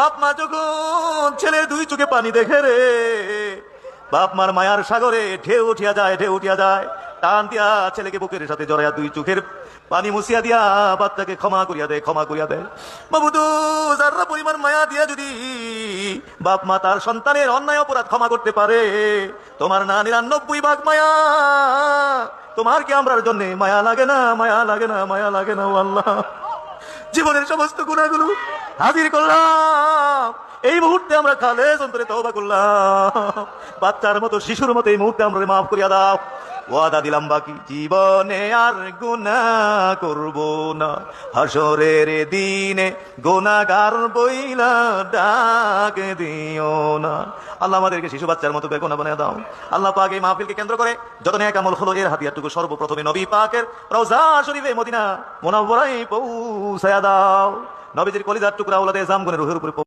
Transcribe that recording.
বাপ মা যখন ছেলে দুই চোখে পানি দেখে রে, বাপ মার মায়ার সাগরে ঢেউ উঠিয়া যায়, ঢেউ উঠিয়া যায়। টান দিয়া ছেলেকে বুকের সাথে জড়াইয়া দুই চোখের পানি মুছিয়া দিয়া বাচ্চাকে ক্ষমা করিয়া দেয় ক্ষমা করিয়া দেয় বাবু তো যারা পরিমাণ মায়া দিয়া যদি বাপ মা তার সন্তানের অন্যায় অপরাধ ক্ষমা করতে পারে, তোমার না নিরানব্বই ভাগ মায়া, তোমার কি আমরার জন্য মায়া লাগে না, মায়া লাগে না, মায়া লাগে না, আল্লাহ। জীবনের সমস্ত গুণাগুলো হাজির করলাম। এই মুহূর্তে আমরা খালে অন্তরে তওবা করলাম। বাচ্চার মতো, শিশুর মতো এই মুহূর্তে আমরা মাফ করিয়া দাও। ওয়াদা দিলাম বাকি। জীবনে আর গুণা করব না। হাসরের দিনে গুণাগার বইলা ডাক দিও না। আল্লাহ আমাদেরকে শিশু বাচ্চার মতো বেগুনা বানিয়ে দাও। আল্লাহ পাক এই মাহফিলকে কেন্দ্র করে যত নেক আমল হলো, এর হাতিয়ারটুকু সর্বপ্রথমে নবী পাকের রওজা শরীফে মদিনা মোনাব্বরাই পৌঁছায়া দাও। নবীজির কলিজার টুকরা ওলাদে জামগুনের রুহের উপরে